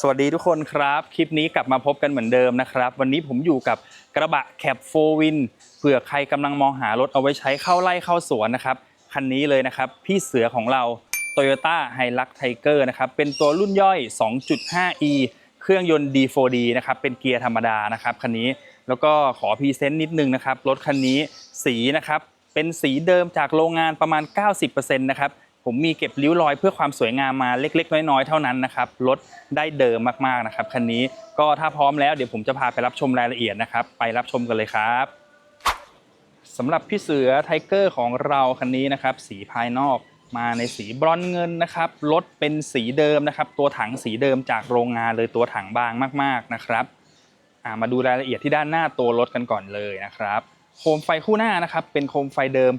สวัสดีทุกคนครับ คลิปนี้กลับมาพบกันเหมือนเดิมนะครับ วันนี้ผมอยู่กับกระบะแคปโฟวินเผื่อใครกำลังมองหารถเอาไว้ใช้เข้าไล่เข้าสวนนะครับ คันนี้เลยนะครับ พี่เสือของเรา Toyota h i l u x Tiger นะครับ เป็นตัวรุ่นย่อย 2.5e เครื่องยนต์ D4D นะครับ เป็นเกียร์ธรรมดานะครับคันนี้แล้วก็ขอพรีเซนต์นิดนึงนะครับรถคันนี้สีนะครับเป็นสีเดิมจากโรงงานประมาณ 90%นะครับ ผมมีเก็บริ้วรอยเพื่อความสวยงามมาเล็ก ๆ น้อยๆเท่านั้นนะครับรถได้เดิมมากๆนะครับคันนี้ก็ถ้าพร้อมแล้วเดี๋ยวผมจะพาไปรับชมรายละเอียดนะครับ ไปรับชมกันเลยครับสำหรับพี่เสือไทเกอร์ของเราคันนี้นะครับ สีภายนอกมาในสีบรอนเงินนะครับรถเป็นสีเดิมนะครับ ตัวถังสีเดิมจากโรงงานเลยตัวถังบางมาก ๆนะครับมาดูรายละเอียดที่ด้านหน้าตัวรถกันก่อนเลยนะครับ โคมไฟคู่หน้านะครับ เป็นโคมไฟเดิม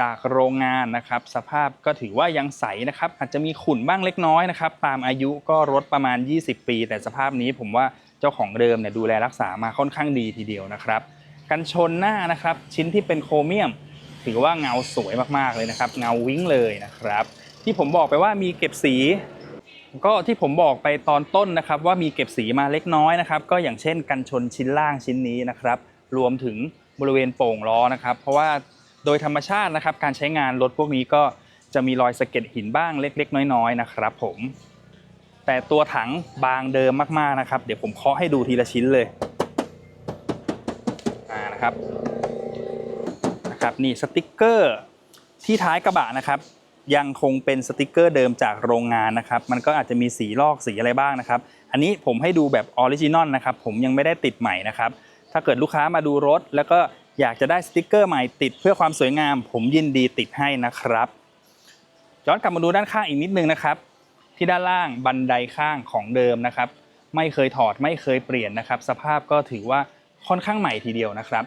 จากโรงงานนะครับ สภาพก็ถือว่ายังใสนะครับ อาจจะมีขุ่นบ้างเล็กน้อยนะครับ ตามอายุก็รถประมาณ 20 ปี แต่สภาพนี้ผมว่าเจ้าของเดิมเนี่ยดูแลรักษามาค่อนข้างดีทีเดียวนะครับ กันชนหน้านะครับ ชิ้นที่เป็นโครเมียม ถือว่าเงาสวยมากๆเลยนะครับ เงาวิ้งเลยนะครับ ที่ผมบอกไปว่ามีเก็บสี ก็ที่ผมบอกไปตอนต้นนะครับ ว่ามีเก็บสีมาเล็กน้อยนะครับ ก็อย่างเช่น กันชนชิ้นล่างชิ้นนี้นะครับ รวมถึงบริเวณโป่งล้อนะครับ เพราะว่า โดยธรรมชาตินะครับการใช้งานรถพวกนี้ก็จะมีรอยสะเก็ดหินบ้างเล็ก ๆ น้อยๆนะครับ ผม แต่ตัวถังบางเดิมมากๆนะครับ เดี๋ยวผมเคาะให้ดูทีละชิ้นเลยอ่านะครับนะครับนี่สติกเกอร์ที่ท้ายกระบะนะครับ ยังคงเป็นสติกเกอร์เดิมจากโรงงานนะครับ มันก็อาจจะมีสีลอกสีอะไรบ้างนะครับ อันนี้ผมให้ดูแบบออริจินอลนะครับ ผมยังไม่ได้ติดใหม่นะครับ ถ้าเกิดลูกค้ามาดูรถแล้วก็ อยากจะได้สติกเกอร์ใหม่ติดเพื่อความสวยงาม ผมยินดีติดให้นะครับย้อนกลับมาดูด้านข้างอีกนิดนึงนะครับ ที่ด้านล่างบันไดข้างของเดิมนะครับ ไม่เคยถอดไม่เคยเปลี่ยนนะครับ สภาพก็ถือว่าค่อนข้างใหม่ทีเดียวนะครับ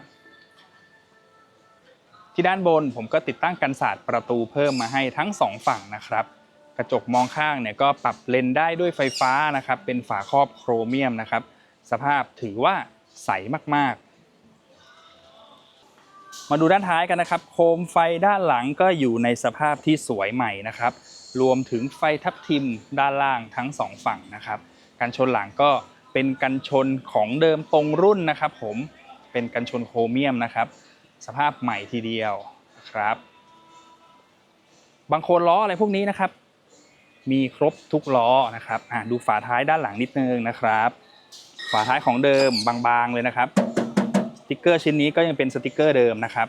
ที่ด้านบนผมก็ติดตั้งกันศาสตร์ประตูเพิ่มมาให้ทั้งสองฝั่งนะครับ กระจกมองข้างเนี่ยก็ปรับเลนได้ด้วยไฟฟ้านะครับ เป็นฝาครอบโครเมียมนะครับ สภาพถือว่าใสมากๆ มาดูด้านท้ายกันนะครับ โคมไฟด้านหลังก็อยู่ในสภาพที่สวยใหม่นะครับ รวมถึงไฟทับทิมด้านล่างทั้งสองฝั่งนะครับ กันชนหลังก็เป็นกันชนของเดิมตรงรุ่นนะครับ ผมเป็นกันชนโครเมียมนะครับ สภาพใหม่ทีเดียวนะครับ บางโคนล้ออะไรพวกนี้นะครับ มีครบทุกล้อนะครับอะดูฝาท้ายด้านหลังนิดนึงนะครับ ฝาท้ายของเดิมบางๆเลยนะครับ ติกเกอร์ชิ้นนี้ก็ยังเป็นสติกเกอร์เดิมนะครับ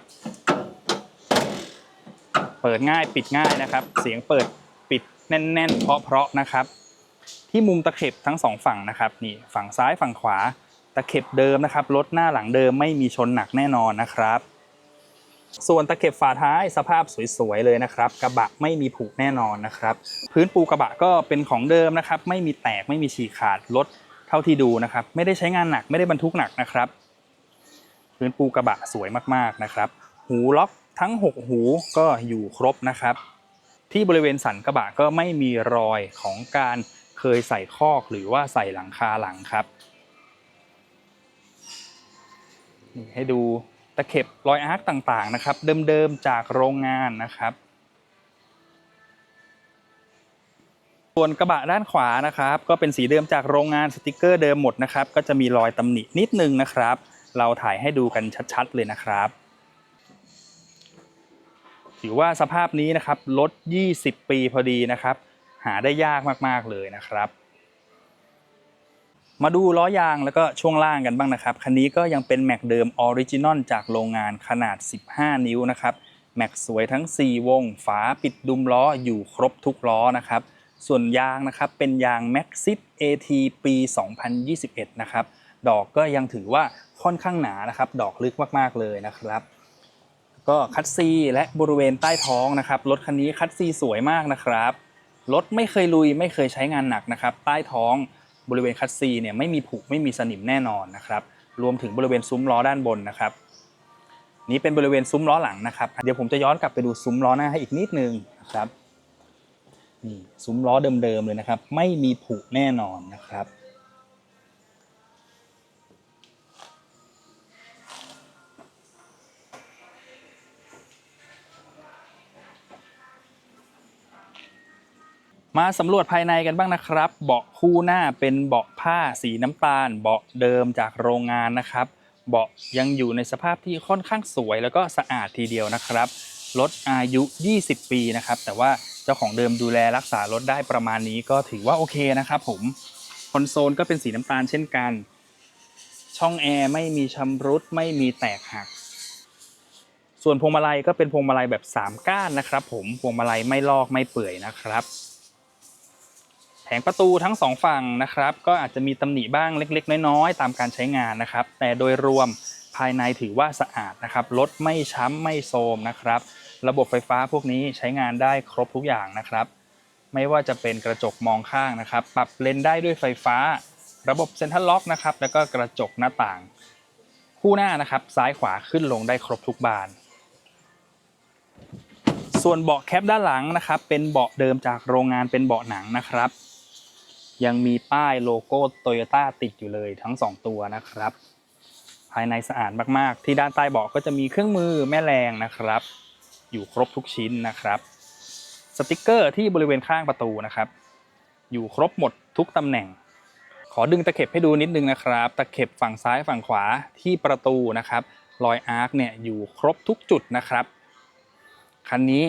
เปิดง่ายปิดง่ายนะครับ เสียงเปิดปิดแน่น ๆ เพราะๆนะครับ ที่มุมตะเข็บทั้งสองฝั่งนะครับนี่ฝั่งซ้ายฝั่งขวาตะเข็บเดิมนะครับรถหน้าหลังเดิมไม่มีชนหนักแน่นอนนะครับ ส่วนตะเข็บฝาท้ายสภาพสวยๆเลยนะครับ กระบะไม่มีผุแน่นอนนะครับ พื้นปูกระบะก็เป็นของเดิมนะครับ ไม่มีแตกไม่มีฉีกขาดรถเท่าที่ดูนะครับ ไม่ได้ใช้งานหนักไม่ได้บรรทุกหนักนะครับ พื้นปูกระบะสวยมากๆนะครับ หูล็อกทั้ง 6 หูก็อยู่ครบนะครับ ที่บริเวณสันกระบะก็ไม่มีรอยของการเคยใส่คอกหรือว่าใส่หลังคาหลังครับนี่ให้ดูตะเข็บรอยอาร์คต่างๆนะครับ เดิมๆจากโรงงานนะครับ ส่วนกระบะด้านขวานะครับ ก็เป็นสีเดิมจากโรงงานสติกเกอร์เดิมหมดนะครับ ก็จะมีรอยตำหนินิดนึงนะครับ เราถ่ายให้ดูกันชัดๆเลยนะครับ ถือว่าสภาพนี้นะครับรถ 20 ปีพอดีนะครับ หาได้ยากมากๆเลยนะครับ มาดูล้อยางแล้วก็ช่วงล่างกันบ้างนะครับ คันนี้ก็ยังเป็นแม็กเดิมออริจินอลจากโรงงานขนาด 15 นิ้วนะครับแม็กสวยทั้ง 4 วง ฝาปิดดุมล้ออยู่ครบทุกล้อนะครับส่วนยางนะครับเป็นยาง Maxit AT ปี 2021 นะครับ ดอกก็ยังถือว่าค่อนข้างหนานะครับ ดอกลึกมากๆเลยนะครับก็คัดซีและบริเวณใต้ท้องนะครับรถคันนี้คัดซีสวยมากนะครับรถไม่เคยลุยไม่เคยใช้งานหนักนะครับ ใต้ท้องบริเวณคัดซีเนี่ยไม่มีผุไม่มีสนิมแน่นอนนะครับ รวมถึงบริเวณซุ้มล้อด้านบนนะครับ นี้เป็นบริเวณซุ้มล้อหลังนะครับ เดี๋ยวผมจะย้อนกลับไปดูซุ้มล้อหน้าให้อีกนิดนึงนะครับนี่ซุ้มล้อเดิมๆเลยนะครับ ไม่มีผุแน่นอนนะครับ มาสำรวจภายในกันบ้างนะครับ เบาะคู่หน้าเป็นเบาะผ้าสีน้ำตาล เบาะเดิมจากโรงงานนะครับ เบาะยังอยู่ในสภาพที่ค่อนข้างสวย แล้วก็สะอาดทีเดียวนะครับ รถอายุ 20 ปีนะครับ แต่ว่าเจ้าของเดิมดูแลรักษารถได้ประมาณนี้ก็ถือว่าโอเคนะครับผม คอนโซลก็เป็นสีน้ำตาลเช่นกัน ช่องแอร์ไม่มีชำรุดไม่มีแตกหักส่วนพวงมาลัยก็เป็นพวงมาลัยแบบ 3 ก้านนะครับ ผมพวงมาลัยไม่ลอกไม่เปื่อยนะครับ ผงประตูทั้งสองฝั่งนะครับ ก็อาจจะมีตำหนิบ้างเล็ก ๆ น้อยๆตามการใช้งานนะครับ แต่โดยรวมภายในถือว่าสะอาดนะครับรถไม่ช้ำไม่โทรมนะครับ ระบบไฟฟ้าพวกนี้ใช้งานได้ครบทุกอย่างนะครับ ไม่ว่าจะเป็นกระจกมองข้างนะครับ ปรับเลนได้ด้วยไฟฟ้า ระบบเซ็นทรัลล็อกนะครับ แล้วก็กระจกหน้าต่าง คู่หน้านะครับ ซ้ายขวาขึ้นลงได้ครบทุกบานส่วนเบาะแคปด้านหลังนะครับ เป็นเบาะเดิมจากโรงงานเป็นเบาะหนังนะครับ ยังมีป้ายโลโก้โตโยต้าติดอยู่เลยทั้ง 2 ตัวนะครับ ภายในสะอาดมากๆ ที่ด้านใต้เบาะก็จะมีเครื่องมือแม่แรงนะครับ อยู่ครบทุกชิ้นนะครับ สติกเกอร์ที่บริเวณข้างประตูนะครับ อยู่ครบหมดทุกตำแหน่ง ขอดึงตะเข็บให้ดูนิดนึงนะครับ ตะเข็บฝั่งซ้ายฝั่งขวาที่ประตูนะครับรอยอาร์คเนี่ยอยู่ครบทุกจุดนะครับ คันนี้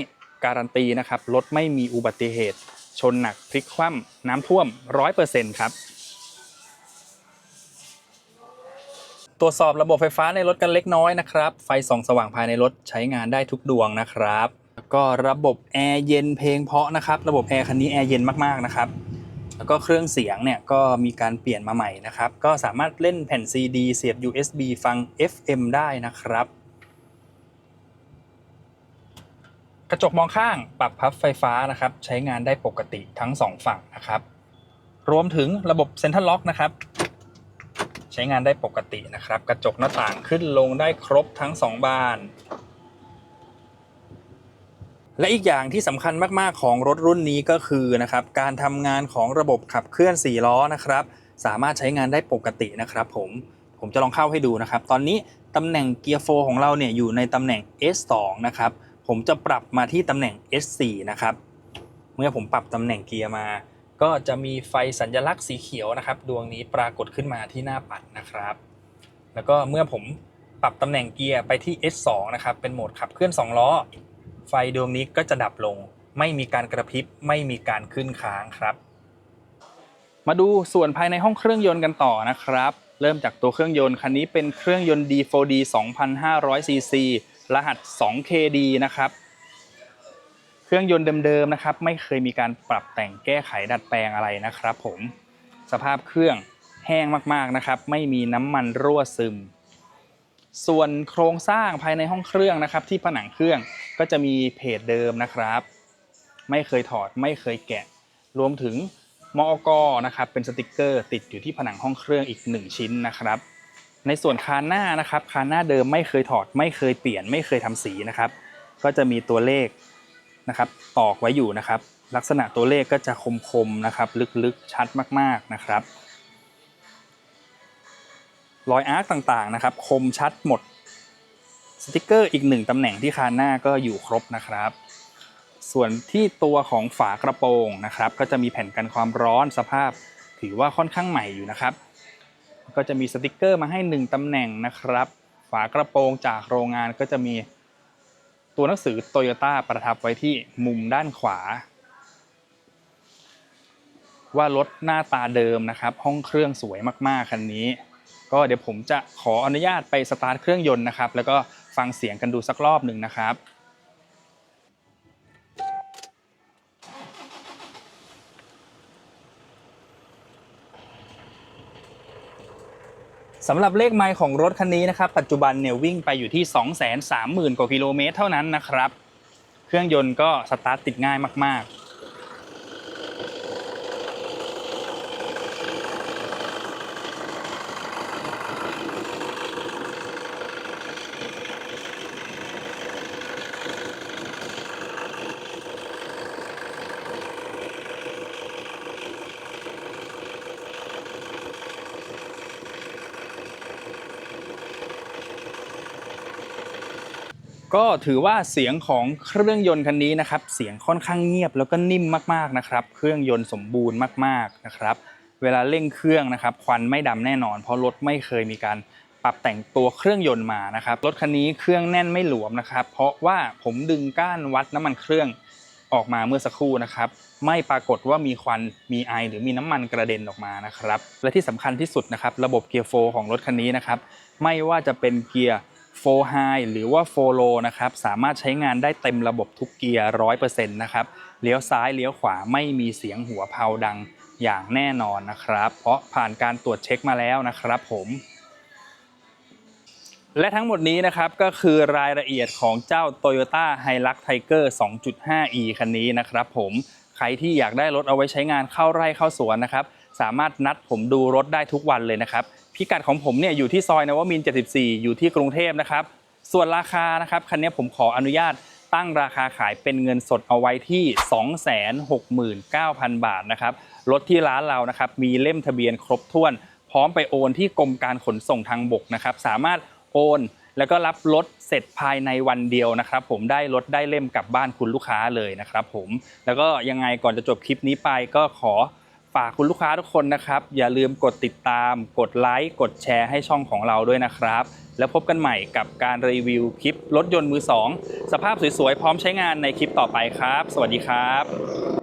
การันตีนะครับรถไม่มีอุบัติเหตุ ชนหนักพลิกคว่ำน้ำท่วม 100%ครับ ตรวจสอบระบบไฟฟ้าในรถกันเล็กน้อยนะครับ ไฟส่องสว่างภายในรถใช้งานได้ทุกดวงนะครับ แล้วก็ระบบแอร์เย็นเพลงเพาะนะครับ ระบบแอร์คันนี้แอร์เย็นมากๆนะครับ แล้วก็เครื่องเสียงเนี่ยก็มีการเปลี่ยนมาใหม่นะครับ ก็สามารถเล่นแผ่น CD เสียบ USB ฟัง FM ได้นะครับ กระจกมองข้างปรับพับไฟฟ้านะครับใช้งานได้ปกติทั้ง 2 ฝั่งนะครับ รวมถึงระบบเซ็นทรัลล็อกนะครับ ใช้งานได้ปกตินะครับ กระจกหน้าต่างขึ้นลงได้ครบทั้ง 2 บาน และอีกอย่างที่สำคัญมากๆของรถรุ่นนี้ก็คือนะครับการทำงานของระบบขับเคลื่อน 4 ล้อนะครับ สามารถใช้งานได้ปกตินะครับ ผมผมจะลองเข้าให้ดูนะครับ ตอนนี้ตำแหน่งเกียร์โฟของเราเนี่ยอยู่ในตำแหน่ง S2 นะครับ ผมจะปรับมาที่ตำแหน่ง S4 นะครับ เมื่อผมปรับตำแหน่งเกียร์มา ก็จะมีไฟสัญลักษณ์สีเขียวนะครับ ดวงนี้ปรากฏขึ้นมาที่หน้าปัดนะครับ แล้วก็เมื่อผมปรับตำแหน่งเกียร์ไปที่ S2 นะครับ เป็นโหมดขับเคลื่อน 2 ล้อ ไฟดวงนี้ก็จะดับลง ไม่มีการกระพริบ ไม่มีการขึ้นค้างครับ มาดูส่วนภายในห้องเครื่องยนต์กันต่อนะครับ เริ่มจากตัวเครื่องยนต์ คันนี้เป็นเครื่องยนต์ D4D 2,500 cc รหัส 2KD นะครับ เครื่องยนต์เดิมๆนะครับ ไม่เคยมีการปรับแต่งแก้ไขดัดแปลงอะไรนะครับ ผม สภาพเครื่องแห้งมากๆนะครับ ไม่มีน้ำมันรั่วซึม ส่วนโครงสร้างภายในห้องเครื่องนะครับ ที่ผนังเครื่องก็จะมีเพจเดิมนะครับ ไม่เคยถอดไม่เคยแกะ รวมถึงมอกนะครับ เป็นสติกเกอร์ติดอยู่ที่ผนังห้องเครื่องอีก 1 ชิ้นนะครับ ในส่วนคานหน้านะครับคานหน้าเดิมไม่เคยถอด ไม่เคยเปลี่ยนไม่เคยทำสีนะครับ ก็จะมีตัวเลขนะครับตอกไว้อยู่นะครับ ลักษณะตัวเลขก็จะคมๆนะครับ ลึกๆชัดมากๆนะครับรอยอาร์คต่างๆนะครับ คมชัดหมดสติกเกอร์อีกหนึ่งตำแหน่งที่คานหน้าก็อยู่ครบนะครับ ส่วนที่ตัวของฝากระโปรงนะครับ ก็จะมีแผ่นกันความร้อนสภาพถือว่าค่อนข้างใหม่อยู่นะครับ ก็จะมีสติกเกอร์มาให้ 1 ตำแหน่งนะครับ ฝากระโปรงจากโรงงานก็จะมีตัวหนังสือโตโยต้าประทับไว้ที่มุมด้านขวา ว่ารถหน้าตาเดิมนะครับ ห้องเครื่องสวยมากๆคันนี้ ก็เดี๋ยวผมจะขออนุญาตไปสตาร์ทเครื่องยนต์นะครับ แล้วก็ฟังเสียงกันดูสักรอบหนึ่งนะครับ สำหรับเลขไมล์ของรถคันนี้นะครับ ปัจจุบันเนี่ยวิ่งไปอยู่ที่ 230,000 กว่ากิโลเมตรเท่านั้นนะครับ เครื่องยนต์ก็สตาร์ทติดง่ายมากๆ ก็ถือว่าเสียงของเครื่องยนต์คันนี้นะครับ เสียงค่อนข้างเงียบแล้วก็นิ่มมากๆนะครับ เครื่องยนต์สมบูรณ์มากๆนะครับ เวลาเร่งเครื่องนะครับ ควันไม่ดำแน่นอน เพราะรถไม่เคยมีการปรับแต่งตัวเครื่องยนต์มานะครับ รถคันนี้เครื่องแน่นไม่หลวมนะครับ เพราะว่าผมดึงก้านวัดน้ำมันเครื่องออกมาเมื่อสักครู่นะครับ ไม่ปรากฏว่ามีควันมีไอหรือมีน้ำมันกระเด็นออกมานะครับ และที่สำคัญที่สุดนะครับ ระบบเกียร์โฟของรถคันนี้นะครับ ไม่ว่าจะเป็นเกียร์ โฟไฮหรือว่าโฟโลนะครับสามารถใช้งานได้เต็มระบบทุกเกียร์ร้อยเปอร์เซ็นต์นะครับเลี้ยวซ้ายเลี้ยวขวาไม่มีเสียงหัวเพาดังอย่างแน่นอนนะครับ เพราะผ่านการตรวจเช็คมาแล้วนะครับผม และทั้งหมดนี้นะครับก็คือรายละเอียดของเจ้า Toyota Hilux Tiger 2.5e คันนี้นะครับผมใครที่อยากได้รถเอาไว้ใช้งานเข้าไร่เข้าสวนนะครับสามารถนัดผมดูรถได้ทุกวันเลยนะครับ พิกัดของผมเนี่ยอยู่ที่ซอยนวมิน 74 อยู่ที่กรุงเทพนะครับ ส่วนราคานะครับคันนี้ผมขออนุญาตตั้งราคาขายเป็นเงินสดเอาไว้ที่ 269,000 บาทนะครับ รถที่ร้านเรานะครับมีเล่มทะเบียนครบถ้วน พร้อมไปโอนที่กรมการขนส่งทางบกนะครับ สามารถโอนแล้วก็รับรถเสร็จภายในวันเดียวนะครับ ผมได้รถได้เล่มกลับบ้านคุณลูกค้าเลยนะครับผมแล้วก็ยังไงก่อนจะจบคลิปนี้ไปก็ขอ ฝากคุณลูกค้าทุกคนนะครับ อย่าลืมกดติดตาม กดไลค์กดแชร์ให้ช่องของเราด้วยนะครับ แล้วพบกันใหม่กับการรีวิวคลิปรถยนต์มือสองสภาพสวยๆ พร้อมใช้งานในคลิปต่อไปครับ สวัสดีครับ